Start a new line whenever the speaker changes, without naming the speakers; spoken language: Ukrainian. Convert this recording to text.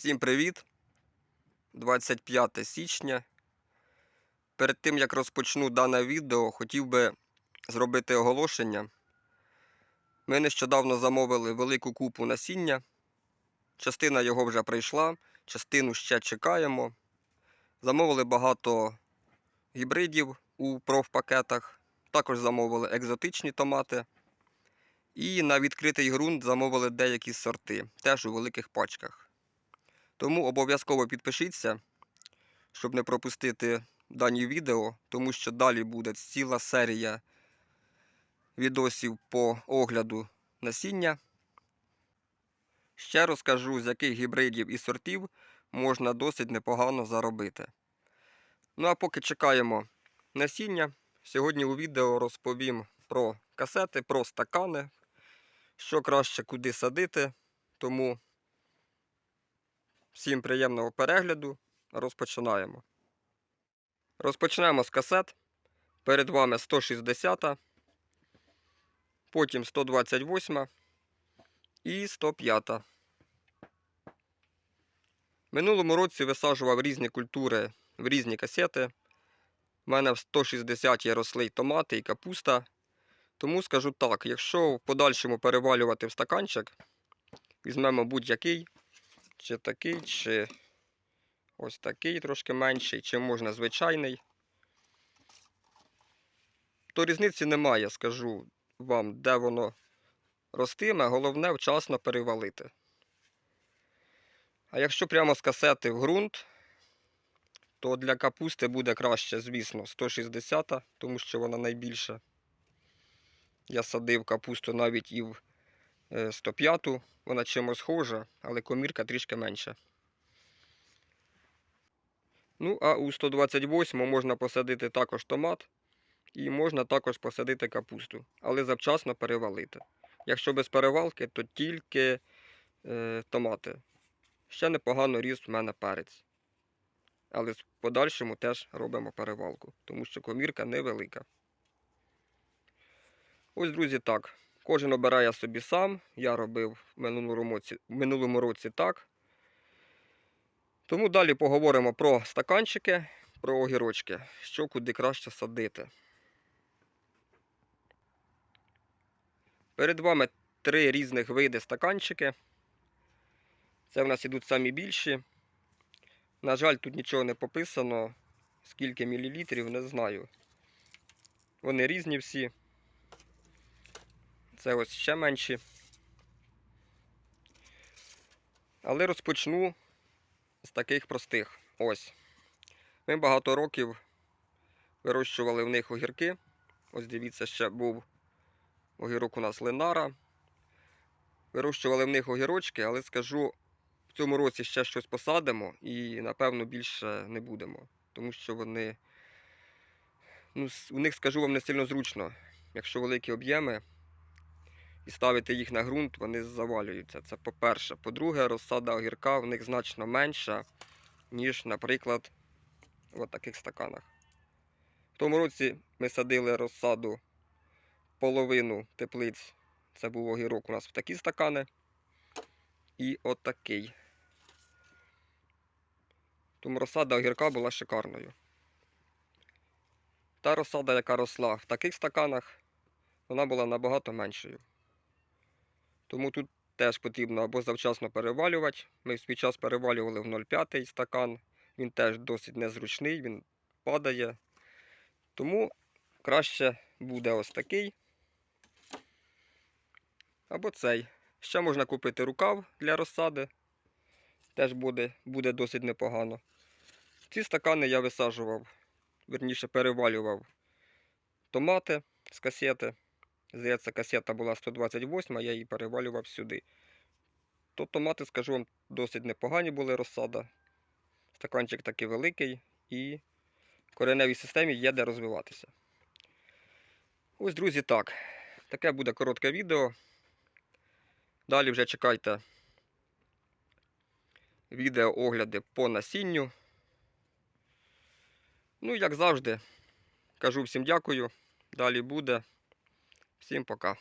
Всім привіт! 25 січня. Перед тим як розпочну дане відео, хотів би зробити оголошення. Ми нещодавно замовили велику купу насіння. Частина його вже прийшла, частину ще чекаємо. Замовили багато гібридів у профпакетах. Також замовили екзотичні томати. І на відкритий ґрунт замовили деякі сорти, теж у великих пачках. Тому обов'язково підпишіться, щоб не пропустити дані відео, тому що далі буде ціла серія відосів по огляду насіння. Ще розкажу, з яких гібридів і сортів можна досить непогано заробити. Ну а поки чекаємо насіння, сьогодні у відео розповім про касети, про стакани, що краще куди садити. Тому всім приємного перегляду. Розпочинаємо. Розпочнемо з касет. Перед вами 160, потім 128 і 105. Минулому році висаджував різні культури в різні касети. У мене в 160 росли томати і капуста. Тому скажу так, якщо в подальшому перевалювати в стаканчик, візьмемо будь-який, чи такий, чи ось такий трошки менший, чи можна звичайний, то різниці немає, скажу вам, де воно ростиме, головне вчасно перевалити. А якщо прямо з касети в ґрунт, то для капусти буде краще, звісно, 160, тому що вона найбільша. Я садив капусту навіть і в 105, вона чимось схожа, але комірка трішки менша. Ну, а у 128 можна посадити також томат і можна також посадити капусту, але завчасно перевалити. Якщо без перевалки, то тільки е, томати. Ще непогано ріс в мене перець. Але в подальшому теж робимо перевалку, тому що комірка невелика. Ось, друзі, так. Кожен обирає собі сам. Я робив в минулому році, в минулому році так. Тому далі поговоримо про стаканчики, про огірочки, що куди краще садити. Перед вами три різних види стаканчики. Це в нас ідуть самі більші. На жаль, тут нічого не пописано. Скільки мілілітрів, не знаю. Вони різні всі. Це ось ще менші. Але розпочну з таких простих. Ось. Ми багато років вирощували в них огірки. Ось дивіться, ще був огірок у нас Ленара. Вирощували в них огірочки, але скажу, в цьому році ще щось посадимо і, напевно, більше не будемо. Тому що вони, ну, у них, скажу вам, не сильно зручно. Якщо великі об'єми і ставити їх на ґрунт, вони завалюються. Це по-перше. По-друге, розсада огірка в них значно менша, ніж, наприклад, в таких стаканах. В тому році ми садили розсаду половину теплиць. Це був огірок у нас в такі стакани. І отакий. Тому розсада огірка була шикарною. Та розсада, яка росла в таких стаканах, вона була набагато меншою. Тому тут теж потрібно або завчасно перевалювати. Ми в свій час перевалювали в 0,5 стакан. Він теж досить незручний, він падає. Тому краще буде ось такий. Або цей. Ще можна купити рукав для розсади. Теж буде, буде досить непогано. Ці стакани я висаджував, верніше перевалював томати з касети. Здається, касета була 128, я її перевалював сюди. То томати, скажу вам, досить непогані були розсада. Стаканчик такий великий і в кореневій системі є де розвиватися. Ось, друзі, так. Таке буде коротке відео. Далі вже чекайте відео огляди по насінню. Ну, як завжди, кажу всім дякую. Далі буде. Всім пока.